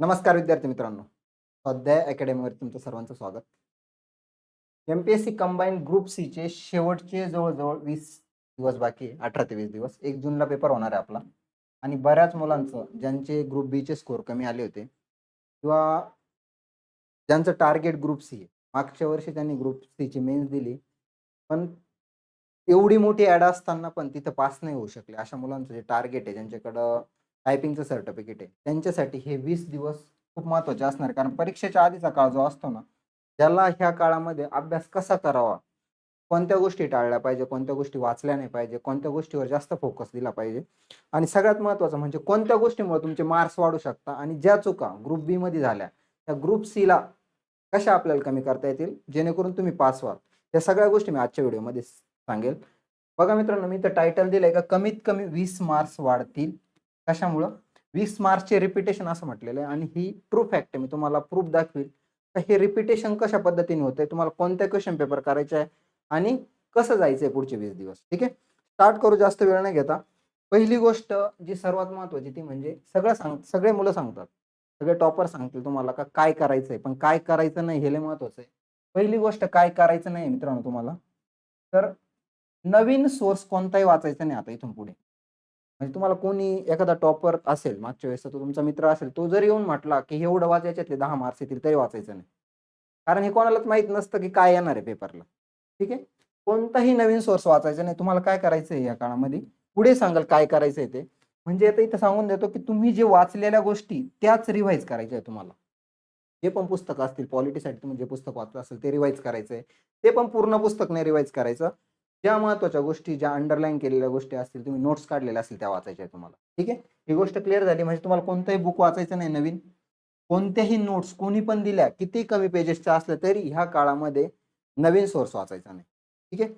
नमस्कार विद्यार्थी मित्रांनो. स्वाध्याय अकॅडमीवर तुमचं सर्वांचं स्वागत. M P S C combine group सीचे शेवटचे जवळजवळ वीस दिवस बाकी अठरा ते वीस दिवस. एक जूनला पेपर होणार आहे आपला. आणि बऱ्याच मुलांचं ज्यांचे ग्रुप बीचे स्कोर कमी आले होते किंवा ज्यांचं टार्गेट ग्रुप सी आहे. मागच्या वर्षी त्यांनी ग्रुप सीची मेन्स दिली पण एवढी मोठी ॲड असताना पण तिथं पास नाही होऊ शकले. अशा मुलांचं जे टार्गेट आहे ज्यांच्याकडं टायपिंगचं सर्टिफिकेट आहे. त्यांच्यासाठी हे वीस दिवस खूप महत्त्वाचे असणार. कारण परीक्षेच्या आधीचा काळ जो असतो ना त्याला ह्या काळामध्ये अभ्यास कसा करावा? कोणत्या गोष्टी टाळल्या पाहिजे? कोणत्या गोष्टी वाचल्या नाही पाहिजे? कोणत्या गोष्टीवर जास्त फोकस दिला पाहिजे? आणि सगळ्यात महत्त्वाचं म्हणजे कोणत्या गोष्टीमुळे तुमचे मार्क्स वाढू शकता? आणि ज्या चुका ग्रुप बी मध्ये झाल्या त्या ग्रुप सीला कशा आपल्याला कमी करता येतील? जेणेकरून तुम्ही पास व्हाल. या सगळ्या गोष्टी मी आजच्या व्हिडिओमध्ये सांगेल. बघा मित्रांनो मी तर टायटल दिलंय का? कमीत कमी वीस मार्क्स वाढतील. कशामुळं? वीस मार्चचे रिपिटेशन असं म्हटलेलं आहे आणि ही ट्रू फॅक्ट आहे. मी तुम्हाला प्रूफ दाखवील तर हे रिपिटेशन कशा पद्धतीने होतंय? तुम्हाला कोणत्या क्वेश्चन पेपर करायचे आहे? आणि कसं जायचंय पुढचे वीस दिवस? ठीक आहे? स्टार्ट करू जास्त वेळ नाही घेता. पहिली गोष्ट जी सर्वात महत्वाची ती म्हणजे सगळं सांग सगळे मुलं सांगतात. सगळे टॉपर सांगतील तुम्हाला का काय करायचंय? पण काय करायचं नाही हे लय महत्वाचं आहे. पहिली गोष्ट काय करायचं नाही मित्रांनो तुम्हाला? तर नवीन सोर्स कोणताही वाचायचा नाही आता इथून पुढे. म्हणजे तुम्हाला कोणी एखादा टॉपर असेल मागच्या वेळेस तो तुमचा मित्र असेल तो जरी येऊन म्हटला की एवढं वाचायच्यातले दहा मार्क्स येतील तरी वाचायचं नाही. कारण हे कोणालाच माहीत नसतं की काय येणार आहे पेपरला ठीक आहे? कोणताही नवीन सोर्स वाचायचा नाही. तुम्हाला काय करायचं आहे या काळामध्ये? पुढे सांगाल काय करायचं आहे ते? म्हणजे आता इथं सांगून देतो की तुम्ही जे वाचलेल्या गोष्टी त्याच रिवाईज करायच्या आहे तुम्हाला. जे पण पुस्तकं असतील पॉलिटीसाठी तुम्ही जे पुस्तक वाचलं असेल ते रिवाईज करायचं आहे ते पण पूर्ण पुस्तक नाही रिवाईज करायचं. ज्या महत्त्वाच्या गोष्टी ज्या अंडरलाईन केलेल्या गोष्टी असतील तुम्ही नोट्स काढलेल्या असतील त्या वाचायच्या तुम्हाला. ठीक आहे? ही गोष्ट क्लिअर झाली. म्हणजे तुम्हाला कोणतंही बुक वाचायचं नाही नवीन. कोणत्याही नोट्स कोणी पण दिल्या किती कमी पेजेसच्या असल्या तरी ह्या काळामध्ये नवीन सोर्स वाचायचा नाही. ठीक आहे?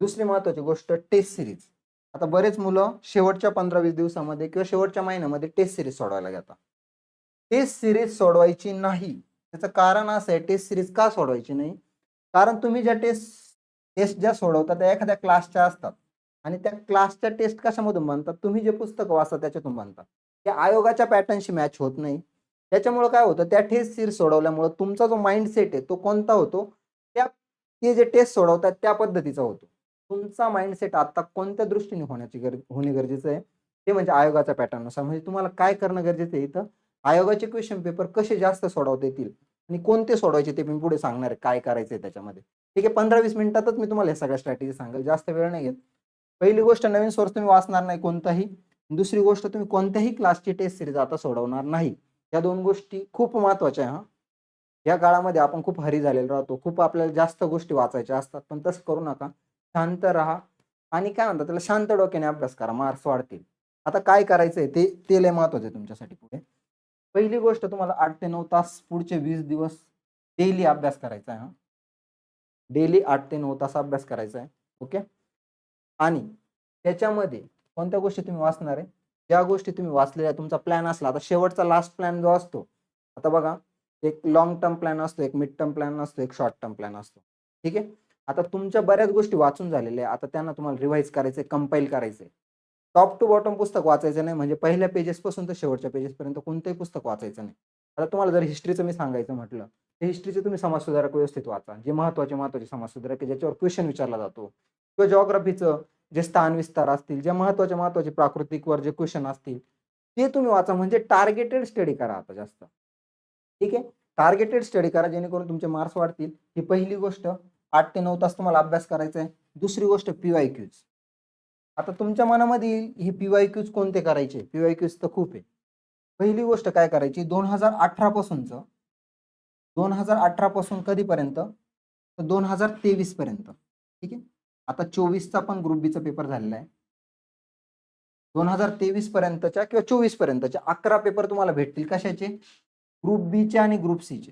दुसरी महत्वाची गोष्ट टेस्ट सिरीज आता बरेच मुलं शेवटच्या पंधरा वीस दिवसामध्ये किंवा शेवटच्या महिन्यामध्ये टेस्ट सिरीज सोडवायला घेतात टेस्ट सिरीज सोडवायची नाही. त्याचं कारण असं आहे टेस्ट सिरीज का सोडवायची नाही? कारण तुम्ही ज्या टेस्ट टेस्ट ज्या सोडवतात त्या एखाद्या क्लासच्या असतात. आणि त्या क्लासच्या टेस्ट कशामधून बनतात? तुम्ही जे पुस्तक वाचता त्याच्यातून बनतात. त्या आयोगाच्या पॅटर्नशी मॅच होत नाही. त्याच्यामुळे काय होतं? त्या टेस्ट सीर सोडवल्यामुळे तुमचा जो माइंडसेट आहे तो कोणता होतो? त्या ते जे टेस्ट सोडवतात त्या पद्धतीचा होतो. तुमचा माइंडसेट आता कोणत्या दृष्टीने होण्याची गर होणे गरजेचं आहे? ते म्हणजे आयोगाच्या पॅटर्ननुसार म्हणजे तुम्हाला काय करणं गरजेचं आहे इथं? आयोगाचे क्वेश्चन पेपर कसे जास्त सोडवता येतील? आणि कोणते सोडवायचे ते मी पुढे सांगणार आहे काय करायचं आहे त्याच्यामध्ये. ठीक आहे पंधरा वीस मिनिटातच मी तुम्हाला हे सगळ्या स्ट्रॅटेजी सांगेल. जास्त वेळ नाही घेत. पहिली गोष्ट नवीन सोर्स तुम्ही वाचणार नाही कोणताही. दुसरी गोष्ट तुम्ही कोणत्याही क्लासची टेस्ट सिरीज आता सोडवणार नाही. या दोन गोष्टी खूप महत्त्वाच्या आहे हा. या काळामध्ये आपण खूप हरी झालेलो राहतो. खूप आपल्याला जास्त गोष्टी वाचायच्या असतात पण तसं करू नका. शांत राहा. आणि काय म्हणतात त्याला शांत डोक्याने अभ्यास करा. मार्क्स वाढतील. आता काय करायचंय ते ते लय महत्वाचं आहे तुमच्यासाठी पुढे. पहिली गोष्ट तुम्हाला आठ ते नऊ तास पुढचे वीस दिवस डेली अभ्यास करायचा आहे हा. डेली आठ ते नऊ तास अभ्यास करायचा आहे ओके? आणि त्याच्यामध्ये कोणत्या गोष्टी तुम्ही वाचणार आहे? ज्या गोष्टी तुम्ही वाचलेल्या तुमचा प्लॅन असला आता शेवटचा लास्ट प्लॅन जो असतो आता बघा एक लॉंग टर्म प्लॅन असतो एक मिड टर्म प्लॅन असतो एक शॉर्ट टर्म प्लॅन असतो ठीक आहे? आता तुमच्या बऱ्याच गोष्टी वाचून झालेल्या आहे आता त्यांना तुम्हाला रिवाईज करायचंय कंपाईल करायचंय. टॉप टू बॉटम पुस्तक वाचायचं नाही म्हणजे पहिल्या पेजेस पासून तर शेवटच्या पेजेसपर्यंत कोणतंही पुस्तक वाचायचं नाही. आता तुम्हाला जर हिस्ट्रीचं मी सांगायचं म्हटलं तर हिस्ट्रीचे तुम्ही समाजसुधारक व्यवस्थित वाचा. जे महत्त्वाचे महत्त्वाचे समाजसुधारक ज्याच्यावर क्वेश्चन विचारला जातो. किंवा जॉग्राफीचं जे स्थान विस्तार असतील जे महत्त्वाचे महत्त्वाचे प्राकृतिकवर जे क्वेश्चन असतील ते तुम्ही वाचा. म्हणजे टार्गेटेड स्टडी करा आता जास्त. ठीक आहे? टार्गेटेड स्टडी करा जेणेकरून तुमचे मार्क्स वाढतील. ही पहिली गोष्ट आठ ते नऊ तास तुम्हाला अभ्यास करायचा आहे. दुसरी गोष्ट पीवाय क्यूज आता तुमच्या मनामध्ये हे ही पीवाय क्यूज कोणते करायचे? पीवाय क्यूज तर खूप आहे. पहिली गोष्ट काय करायची? दोन हजार अठरा पासूनचं दोन हजार अठरा पासून कधीपर्यंत? तर दोन हजार तेवीस पर्यंत. ठीक आहे? आता चोवीसचा पण ग्रुप बीचा पेपर झालेला आहे. दोन हजार तेवीस पर्यंतच्या किंवा चोवीस पर्यंतच्या अकरा पेपर तुम्हाला भेटतील. कशाचे? ग्रुप बीचे आणि ग्रुप सीचे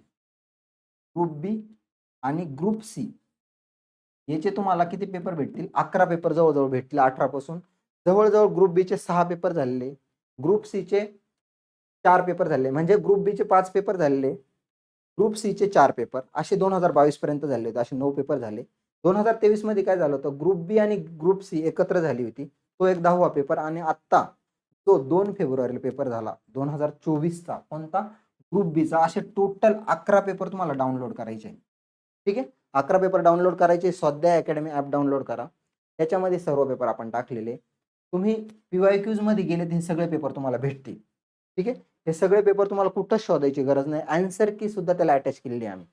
ग्रुप बी आणि ग्रुप सी याचे तुम्हाला किती पेपर भेटतील? अकरा पेपर जवळजवळ भेटतील अठरा पासून. जवळजवळ ग्रुप बीचे सहा पेपर झालेले. ग्रुप सीचे चार पेपर झाले म्हणजे ग्रुप बीचे पाच पेपर झालेले. ग्रुप सीचे चार पेपर असे दोन हजार बावीस पर्यंत झाले होते असे नऊ पेपर झाले. दोन हजार तेवीसमध्ये काय झालं होतं ग्रुप बी आणि ग्रुप सी एकत्र झाली होती. तो एक दहावा पेपर आणि आत्ता तो दोन फेब्रुवारीला पेपर झाला दोन हजार चोवीसचा. कोणता? ग्रुप बीचा असे टोटल अकरा पेपर तुम्हाला डाउनलोड करायचे आहे ठीक आहे? अकरा पेपर डाउनलोड करायचे स्वाध्याय अकॅडमी ॲप डाउनलोड करा. त्याच्यामध्ये सर्व पेपर आपण टाकलेले. तुम्ही पी वाय क्यूजमध्ये गेले ते हे सगळे पेपर तुम्हाला भेटतील. ठीक आहे? हे सगळे पेपर तुम्हाला कुठंच शोधायची गरज नाही. आन्सर की सुद्धा त्याला अटॅच केलेली आम्ही.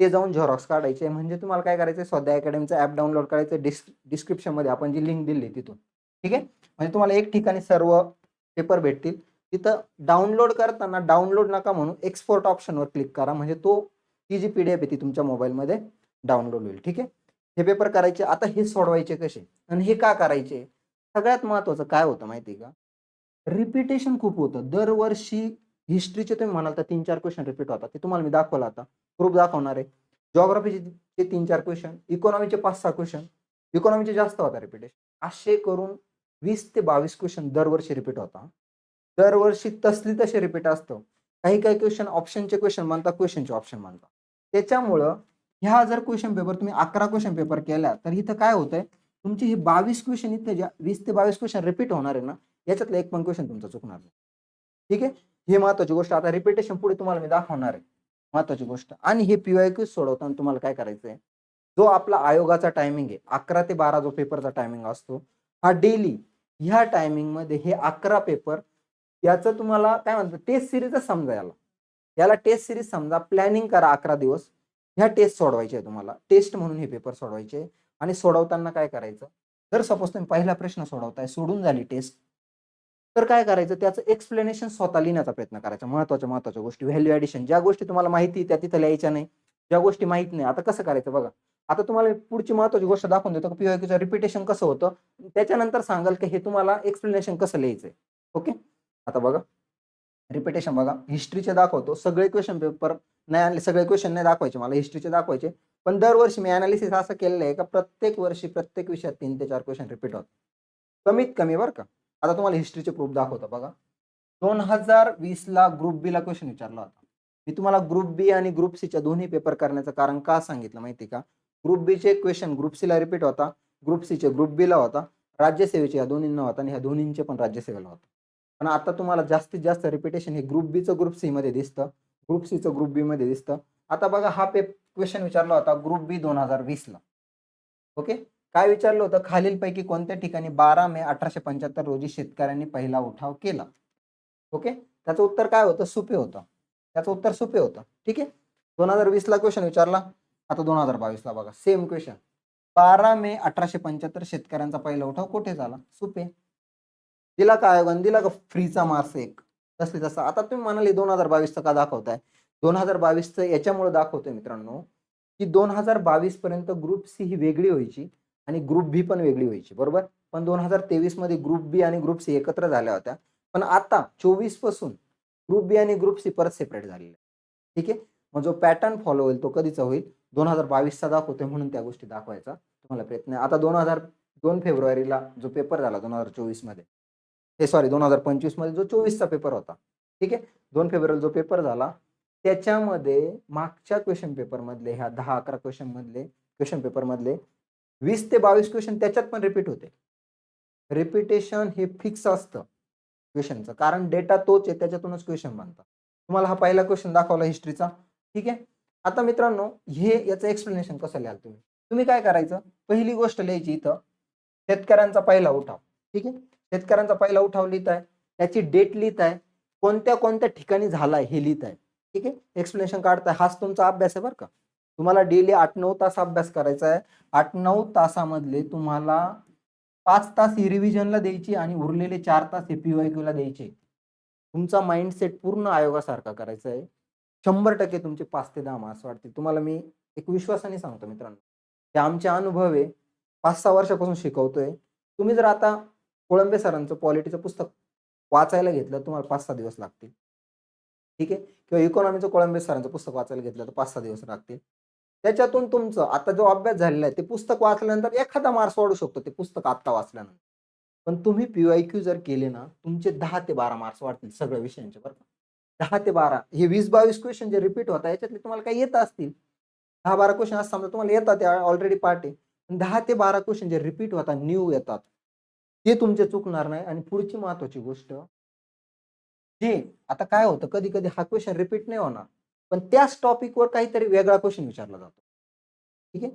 ते जाऊन झेरॉक्स काढायचे. म्हणजे तुम्हाला काय करायचं स्वाध्याय अकॅडमीचं ॲप डाउनलोड करायचं डिस्क डिस्क्रिप्शनमध्ये आपण जी लिंक दिली तिथून. ठीक आहे? म्हणजे तुम्हाला एक ठिकाणी सर्व पेपर भेटतील. तिथं डाउनलोड करताना डाउनलोड नका म्हणून एक्सपोर्ट ऑप्शनवर क्लिक करा. म्हणजे तो ती जी पी डी एफ आहे ती तुमच्या मोबाईलमध्ये डाउनलोड होईल. ठीक आहे? हे पेपर करायचे. आता हे सोडवायचे कसे? आणि हे का करायचे? सगळ्यात महत्वाचं काय होतं माहिती आहे का? रिपिटेशन खूप होतं. दरवर्षी हिस्ट्रीचे तुम्ही म्हणाल तर तीन चार क्वेश्चन रिपीट होतात. ते तुम्हाला मी दाखवलं आता. प्रूफ दाखवणार आहे. जॉग्राफीचे तीन चार क्वेश्चन इकॉनॉमीचे पाच सहा क्वेश्चन इकॉनॉमीचे जास्त होता रिपिटेशन असे करून वीस ते बावीस क्वेश्चन दरवर्षी रिपीट होता. दरवर्षी तसली तसे रिपीट असतं. काही काही क्वेश्चन ऑप्शनचे क्वेश्चन मानता क्वेश्चनचे ऑप्शन म्हणता त्याच्यामुळं ह्या जर क्वेश्चन पेपर तुम्ही अकरा क्वेश्चन पेपर केला तर इथं काय होतंय? तुमचे हे बावीस क्वेश्चन इथे ज्या वीस ते बावीस क्वेश्चन रिपीट होणार आहे ना याच्यातलं एक पण क्वेश्चन तुमचा चुकणार नाही. ठीक आहे? ही महत्वाची गोष्ट आता रिपिटेशन पुढे तुम्हाला मी दाखवणार आहे. महत्वाची गोष्ट. आणि हे पीवाय क्यू सोडवताना तुम्हाला काय करायचं आहे जो आपला आयोगाचा टायमिंग आहे अकरा ते बारा जो पेपरचा टायमिंग असतो हा डेली ह्या टायमिंगमध्ये हे अकरा पेपर याचं तुम्हाला काय म्हणतात टेस्ट सिरीजच समजा याला. याला टेस्ट सिरीज समजा प्लॅनिंग करा अकरा दिवस. ह्या टेस्ट सोडवायचे आहे तुम्हाला. टेस्ट म्हणून हे पेपर सोडवायचे. आणि सोडवताना काय करायचं? जर सपोज तुम्ही पहिला प्रश्न सोडवताय सोडून झाली टेस्ट तर काय करायचं? त्याचं एक्सप्लेनेशन स्वतः लिहिण्याचा प्रयत्न करायचा. महत्त्वाच्या महत्त्वाच्या गोष्टी. व्हॅल्यू ॲडिशन ज्या गोष्टी तुम्हाला माहिती त्या तिथं लिहायच्या नाही. ज्या गोष्टी माहीत नाही. आता कसं करायचं बघा. आता तुम्हाला पुढची महत्वाची गोष्ट दाखवून देतो. पीओक्यूचं रिपिटेशन कसं होतं? त्याच्यानंतर सांगाल की हे तुम्हाला एक्सप्लेनेशन कसं लिहायचंय. ओके आता बघा. रिपिटेशन बघा. हिस्ट्रीचे दाखवतो. सगळे क्वेश्चन पेपर नाही आणले. सगळे क्वेश्चन नाही दाखवायचे मला. हिस्ट्रीचे दाखवायचे. पण दरवर्षी मी अनालिसिस असं केलेलं आहे का? प्रत्येक वर्षी प्रत्येक विषयात तीन ते चार क्वेश्चन रिपीट होत कमीत कमी बरं का. आता तुम्हाला हिस्ट्रीचे प्रूफ दाखवतो बघा. दोन हजार वीस ला ग्रुप बी ला क्वेश्चन विचारला होता. मी तुम्हाला ग्रुप बी आणि ग्रुप सीच्या दोन्ही पेपर करण्याचं कारण का सांगितलं माहिती का? ग्रुप बीचे क्वेश्चन ग्रुप सी ला रिपीट होता ग्रुप सीचे ग्रुप बी ला होता राज्यसेवेचे या दोन्हींना होता आणि ह्या दोन्हींचे पण राज्यसेवेला होता. पण आता तुम्हाला जास्तीत जास्त रिपिटेशन हे ग्रुप बीचं ग्रुप सी मध्ये दिसतं. ग्रुप सीचं ग्रुप बी मध्ये दिसतं. आता बघा हा पे क्वेश्चन विचारला होता ग्रुप बी दोन हजार वीस ला ओके काय विचारलं होतं? खालीलपैकी कोणत्या ठिकाणी बारा मे अठराशे पंच्याहत्तर रोजी शेतकऱ्यांनी पहिला उठाव केला? ओके? त्याचं उत्तर काय होतं? सुपे होतं. त्याचं उत्तर सुपे होतं. ठीक आहे? दोन हजार वीसला क्वेश्चन विचारला. आता दोन हजार बावीसला बघा. सेम क्वेश्चन बारा मे अठराशे पंच्याहत्तर शेतकऱ्यांचा पहिला उठाव कुठे झाला? सुपे. दिला का आयोगाने? दिला का फ्रीचा मार्क्स एक? तसले तसं. आता तुम्ही म्हणाले दोन हजार बावीसचं का दाखवताय? दोन हजार बावीसचं याच्यामुळे दाखवतोय मित्रांनो की दोन हजार बावीस पर्यंत ग्रुप सी ही वेगळी व्हायची. आणि ग्रुप बी पण वेगळी व्हायची बरोबर? पण दोन हजार तेवीसमध्ये ग्रुप बी आणि ग्रुप सी एकत्र झाल्या होत्या. पण आता चोवीसपासून ग्रुप बी आणि ग्रुप सी परत सेपरेट झालेले ठीक आहे? मग जो पॅटर्न फॉलो होईल तो कधीचा होईल? दोन हजार बावीसचा दाखवतोय म्हणून त्या गोष्टी दाखवायचा तुम्हाला प्रयत्न आता दोन हजार दोन फेब्रुवारीला जो पेपर झाला दोन हजार चोवीसमध्ये हे सॉरी दोन हजार पंचवीसमध्ये जो चोवीसचा पेपर होता ठीक आहे? दोन फेब्रुवारी जो पेपर झाला त्याच्यामध्ये मागच्या क्वेश्चन पेपर मधले ह्या दहा अकरा क्वेश्चन मधले क्वेश्चन पेपर मधले वीस ते बावीस क्वेश्चन त्याच्यात पण रिपीट होते. रिपिटेशन हे फिक्स असतं क्वेश्चनचं कारण डेटा तोच आहे त्याच्यातूनच क्वेश्चन बनतात. तुम्हाला हा पहिला क्वेश्चन दाखवला हिस्ट्रीचा ठीक आहे? आता मित्रांनो हे याचं एक्सप्लेनेशन कसं लिहाल तुम्ही? तुम्ही काय करायचं? पहिली गोष्ट लिहायची इथं. शेतकऱ्यांचा पहिला उठाव. ठीक आहे? शेतकऱ्यांचा पहिला उठाव लिहित आहे. त्याची डेट लिहित आहे. कोणत्या कोणत्या ठिकाणी झालाय हे लिहित आहे. ठीक आहे? एक्सप्लेनेशन काढताय. हाच तुमचा अभ्यास आहे बरं का? तुम्हाला डेली आठ नऊ तास अभ्यास करायचा आहे. आठ नऊ तासामधले तुम्हाला पाच तास ही रिव्हिजनला द्यायची आणि उरलेले चार तास हे पीवाय ला द्यायचे. तुमचा माइंडसेट पूर्ण आयोगासारखा करायचा आहे. शंभर टक्के तुमचे पाच ते दहा मार्क्स वाढतील. तुम्हाला मी एक विश्वासाने सांगतो मित्रांनो. हे आमचे अनुभव आहे. पाच सहा वर्षापासून शिकवतोय. तुम्ही जर आता कोळंबे सरांचं पॉलिटीचं पुस्तक वाचायला घेतलं तुम्हाला पाच सहा दिवस लागतील. ठीक आहे? किंवा इकॉनॉमीचं कोळंबे सरांचं पुस्तक वाचायला घेतलं तर पाच सहा दिवस लागतील. त्याच्यातून तुमचं आता जो अभ्यास झालेला आहे ते पुस्तक वाचल्यानंतर एखादा मार्क्स वाढू शकतो ते पुस्तक आत्ता वाचल्यानंतर. पण तुम्ही पीवाय क्यू जर केले ना तुमचे दहा ते बारा मार्क्स वाढतील सगळ्या विषयांचे बरं का? दहा ते बारा हे वीस बावीस क्वेश्चन जे रिपीट होतात याच्यातले तुम्हाला काही येत असतील. दहा बारा क्वेश्चन असं समजा तुम्हाला येतात ऑलरेडी पार्ट आहे. दहा ते बारा क्वेश्चन जे रिपीट होतात न्यू येतात. ते तुमचे चुकणार नाही. आणि पुढची महत्वाची गोष्ट जे आता काय होतं कधी कधी हा क्वेश्चन रिपीट नाही होणार. पण त्याच टॉपिकवर काहीतरी वेगळा क्वेश्चन विचारला जातो. ठीक आहे?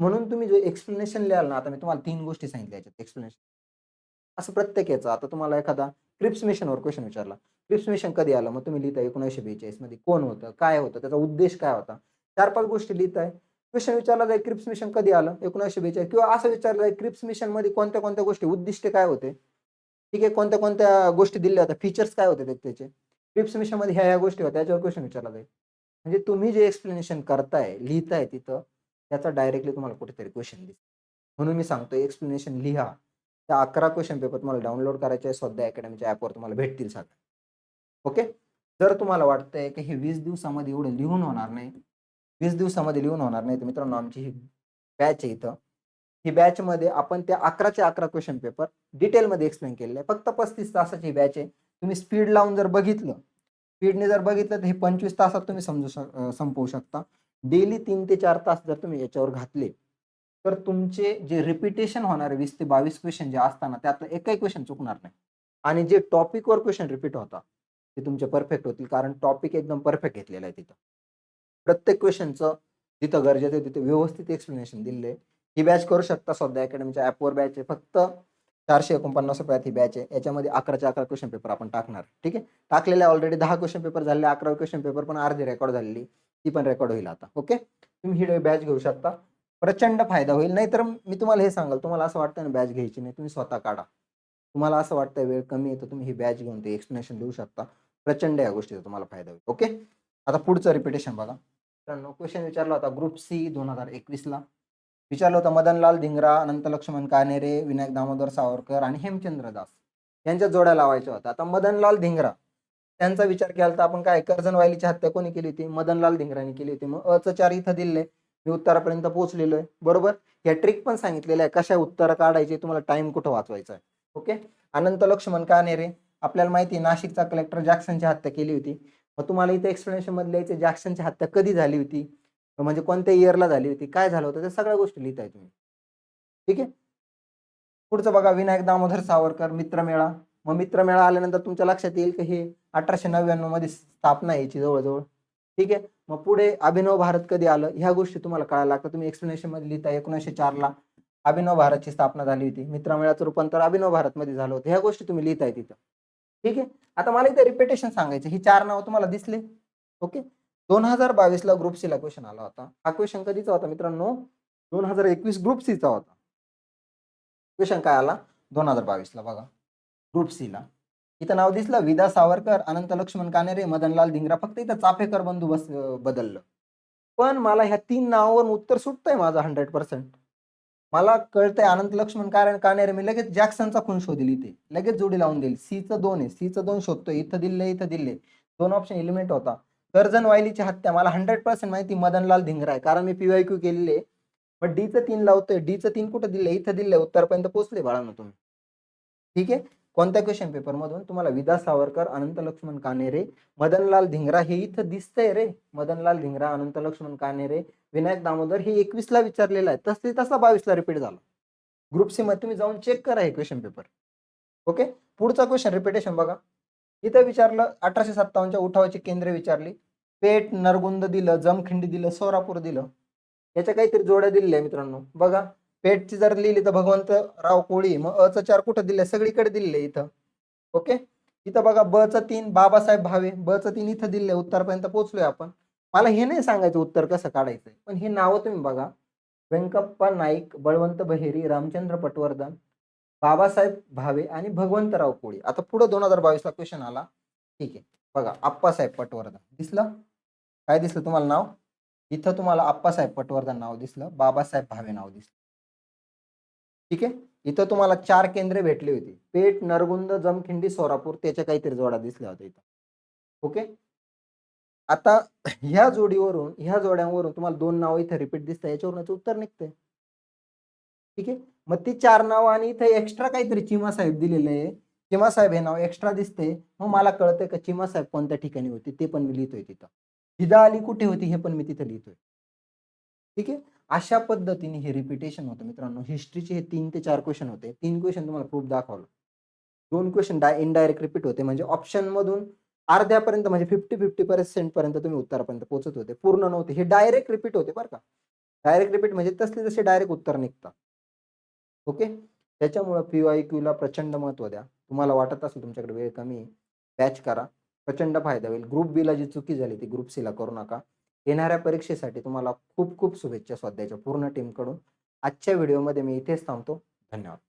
म्हणून तुम्ही जो एक्सप्लेनेशन लिहाल ना आता मी तुम्हाला तीन गोष्टी सांगितल्या याच्यात एक्सप्लेनेशन असं प्रत्येक याचं. आता तुम्हाला एखादा क्रिप्स मिशनवर क्वेश्चन विचारला. क्रिप्स मिशन कधी आलं? मग तुम्ही लिहिता एकोणीसशे बेचाळीसमध्ये. कोण होतं? काय होतं? त्याचा उद्देश काय होता? चार पाच गोष्टी लिहिताय. क्वेश्चन विचारला जाईल क्रिप्स मिशन कधी आलं? एकोणीसशे बेचाळीस. किंवा असं विचारलं जाईल क्रिप्स मिशनमध्ये कोणत्या कोणत्या गोष्टी? उद्दिष्ट काय होते? ठीक आहे? कोणत्या कोणत्या गोष्टी दिल्या होत्या? फीचर्स काय होते त्याचे? क्रिप्स मिशनमध्ये ह्या ह्या गोष्टी होत्या. त्याच्यावर क्वेश्चन विचारला जाईल म्हणजे तुम्ही जे एक्सप्लेनेशन करताय लिहिताय तिथं त्याचा डायरेक्टली तुम्हाला कुठेतरी क्वेश्चन दिसतो म्हणून मी सांगतो एक्सप्लेनेशन लिहा. त्या अकरा क्वेश्चन पेपर तुम्हाला डाउनलोड करायचे आहे स्वाध्याय अकॅडमीच्या ॲपवर तुम्हाला भेटतील सगळ्या ओके जर तुम्हाला वाटतंय की हे वीस दिवसामध्ये एवढं लिहून होणार नाही वीस दिवसामध्ये लिहून होणार नाही तर मित्रांनो आमची ही बॅच आहे इथं. ही बॅचमध्ये आपण त्या अकराचे अकरा क्वेश्चन पेपर डिटेलमध्ये एक्सप्लेन केलेले आहे. फक्त पस्तीस तासाची बॅच आहे. तुम्ही स्पीड लावून जर बघितलं स्पीडने जर बघितलं तर हे पंचवीस तासात तुम्ही समजू शक संपवू शकता. डेली तीन ते चार तास जर तुम्ही याच्यावर घातले तर तुमचे जे रिपिटेशन होणारे वीस ते बावीस क्वेश्चन जे असताना त्यातलं एकही क्वेश्चन चुकणार नाही. आणि जे टॉपिकवर क्वेश्चन रिपीट होता ते तुमचे परफेक्ट होतील कारण टॉपिक एकदम परफेक्ट घेतलेलं आहे तिथं. प्रत्येक क्वेश्चनचं जिथं गरजेचं आहे तिथे व्यवस्थित एक्सप्लेनेशन दिले ही बॅच करू शकता सध्या अकॅडमीच्या ॲपवर बॅच आहे. फक्त चारशे एकोणपन्नास रुपयात ही बॅच आहे. याच्यामध्ये अकराच्या अकरा क्वेश्चन पेपर आपण टाकणार. ठीक आहे? टाकलेले ऑलरेडी दहा क्वेश्चन पेपर झाले अकरा क्वेश्चन पेपर पण अर्धी रेकॉर्ड झालेली. ती पण रेकॉर्ड होईल आता. ओके तुम्ही ही बॅच घेऊ शकता. प्रचंड फायदा होईल. नाहीतर मी तुम्हाला हे सांगाल तुम्हाला असं वाटतं ना बॅच घ्यायची नाही तुम्ही स्वतः काढा. तुम्हाला असं वाटतं वेळ कमी आहे तर तुम्ही ही बॅच घेऊन ते एक्सप्लेनेशन देऊ शकता. प्रचंड या गोष्टीचा तुम्हाला फायदा होईल. ओके आता पुढचं रिपिटेशन बघा. मित्रांनो क्वेश्चन विचारला होता ग्रुप सी दोन हजार एकवीसला. विचारलं होतं मदनलाल धिंगरा अनंत लक्ष्मण कानेरे विनायक दामोदर सावरकर आणि हेमचंद्र दास यांच्या जोड्या लावायच्या होत्या. आता मदनलाल धिंगरा त्यांचा विचार केला तर आपण काय कर्जनवायलीची हत्या कोणी केली होती? मदनलाल धिंगराने केली होती. मग अचं चार इथं दिले मी उत्तरापर्यंत पोहोचलेलो आहे बरोबर? या ट्रिक पण सांगितलेल्या आहे. कशा उत्तर काढायचे तुम्हाला टाइम कुठं वाचवायचा आहे? ओके? अनंत लक्ष्मण कानेरे आपल्याला माहिती नाशिकचा कलेक्टर जॅक्सनची हत्या केली होती. मग तुम्हाला इथे एक्सप्लेनेशनमध्ये लिहायचे जॅक्सनची हत्या कधी झाली होती? म्हणजे कोणत्या इयरला झाली होती काय झालं होतं त्या सगळ्या गोष्टी लिहिताय तुम्ही. ठीक आहे? पुढचं बघा विनायक दामोदर सावरकर मित्रमेळा. मग मित्रमेळा आल्यानंतर तुमच्या लक्षात येईल की हे अठराशे नव्याण्णवमध्ये स्थापना यायची याची जवळजवळ. ठीक आहे? मग पुढे अभिनव भारत कधी आलं ह्या गोष्टी तुम्हाला कळायला लागतात. तुम्ही एक्सप्लेनेशनमध्ये लिहिता एकोणीसशे चारला अभिनव भारतची स्थापना झाली होती. मित्रमेळाचं रूपांतर अभिनव भारत मध्ये झालं होतं. ह्या गोष्टी तुम्ही लिहिताय तिथं. ठीक आहे? आता मला इथे रिपिटेशन सांगायचं ही चार नाव तुम्हाला दिसले. ओके? दोन हजार बावीसला ग्रुप सी ला क्वेश्चन आला होता. हा क्वेश्चन कधीचा होता मित्रांनो? दोन हजार एकवीस ग्रुप सी चा होता. क्वेश्चन काय आला? दोन हजार बावीसला बघा. ग्रुप सी ला. इथं नाव दिसलं विदा सावरकर अनंत लक्ष्मण कानेरे मदनलाल धिंगरा. फक्त इथं चाफेकर बंधू बस बदललं. पण मला ह्या तीन नावावरून उत्तर सुटतंय माझं हंड्रेड पर्सेंट मला कळतंय अनंत लक्ष्मण कारण कानेरे मी लगेच जॅक्सनचा खून शोधील इथे. लगेच जोडी लावून देईल. सीचं दोन आहे. सीचं दोन शोधतोय. इथं दिले इथं दिले दोन ऑप्शन एलिमेंट होता. कर्जन वायलीची हत्या. मला हंड्रेड पर्सेंट माहिती मदनलाल धिंगरा आहे कारण मी पीवाय क्यू केलेले पण डीचं तीन लावतोय. डीचं तीन कुठं दिले इथं दिले उत्तरपर्यंत पोहोचले बाळांनो तुम्ही. ठीक आहे? कोणत्या क्वेश्चन पेपरमधून तुम्हाला विदा सावरकर अनंत लक्ष्मण कानेरे मदनलाल धिंगरा हे इथं दिसतंय रे. मदनलाल धिंगरा अनंत लक्ष्मण कानेरे विनायक दामोदर हे एकवीसला विचारलेलं आहे. तसे तसा बावीसला रिपीट झाला. ग्रुप सी मध्ये तुम्ही जाऊन चेक करा हे क्वेश्चन पेपर ओके पुढचा क्वेश्चन रिपिटेशन बघा. इथं विचारलं अठराशे सत्तावन्नच्या उठावाची केंद्रे विचारली. पेठ नरगुंद दिलं जमखिंडी दिलं सोरापूर दिलं. याच्या काहीतरी जोड्या दिलेल्या मित्रांनो. बघा पेठची जर लिहिली तर भगवंत राव कोळी मग अचं चार कुठं दिले सगळीकडे दिले इथं. ओके? इथं बघा ब च तीन बाबासाहेब भावे. ब च तीन इथं दिले उत्तरपर्यंत पोहोचलोय आपण. मला हे नाही सांगायचं उत्तर कसं काढायचं पण हे नावं तुम्ही बघा. व्यंकप्पा नाईक बळवंत बहेरी रामचंद्र पटवर्धन बाबासाहेब भावे आणि भगवंतराव कोळी. आता पुढे दोन हजार बावीसला क्वेश्चन आला. ठीक आहे. बघा आप्पासाहेब पटवर्धन. दिसलं? काय दिसलं तुम्हाला नाव? इथं तुम्हाला आप्पासाहेब पटवर्धन नाव दिसलं बाबासाहेब भावे नाव दिसलं. ठीक आहे? इथं तुम्हाला चार केंद्रे भेटली होती. पेठ नरगुंद जमखिंडी सोरापूर त्याच्या काहीतरी जोडा दिसल्या होत्या इथं. ओके? आता ह्या जोडीवरून ह्या जोड्यांवरून तुम्हाला दोन नाव इथं रिपीट दिसतं याच्यावरूनच उत्तर निघतंय. ठीक आहे? मग ती चार नाव आणि इथे एक्स्ट्रा काहीतरी चिमा साहेब दिलेलं आहे. चिमा साहेब हे नाव एक्स्ट्रा दिसते मग मला कळतंय का चिमा साहेब कोणत्या ठिकाणी होते ते पण मी लिहितोय तिथं. हिदा अली कुठे होती हे पण मी तिथं लिहितोय. ठीक आहे? अशा पद्धतीने हे रिपिटेशन होतं मित्रांनो. हिस्ट्रीचे हे तीन ते चार क्वेश्चन होते. तीन क्वेश्चन तुम्हाला प्रूफ दाखवलं दोन क्वेश्चन डाय इनडायरेक्ट रिपीट होते. म्हणजे ऑप्शन मधून अर्ध्यापर्यंत म्हणजे फिफ्टी फिफ्टी पर्सेंट पर्यंत तुम्ही उत्तरापर्यंत पोहोचत होते. पूर्ण नव्हते. हे डायरेक्ट रिपीट होते बरं का. डायरेक्ट रिपीट म्हणजे तसले तसे डायरेक्ट उत्तर निघतात. ओके त्याच्यामुळं पी वाय क्यूला प्रचंड महत्त्व द्या. तुम्हाला वाटत असेल तुमच्याकडे वेळ कमी बॅच करा. प्रचंड फायदा होईल. ग्रुप बीला जी चुकी झाली ती ग्रुप सीला करू नका. येणाऱ्या परीक्षेसाठी तुम्हाला खूप खूप शुभेच्छा स्वाध्याच्या पूर्ण टीमकडून आजच्या व्हिडिओमध्ये मी इथेच थांबतो. धन्यवाद.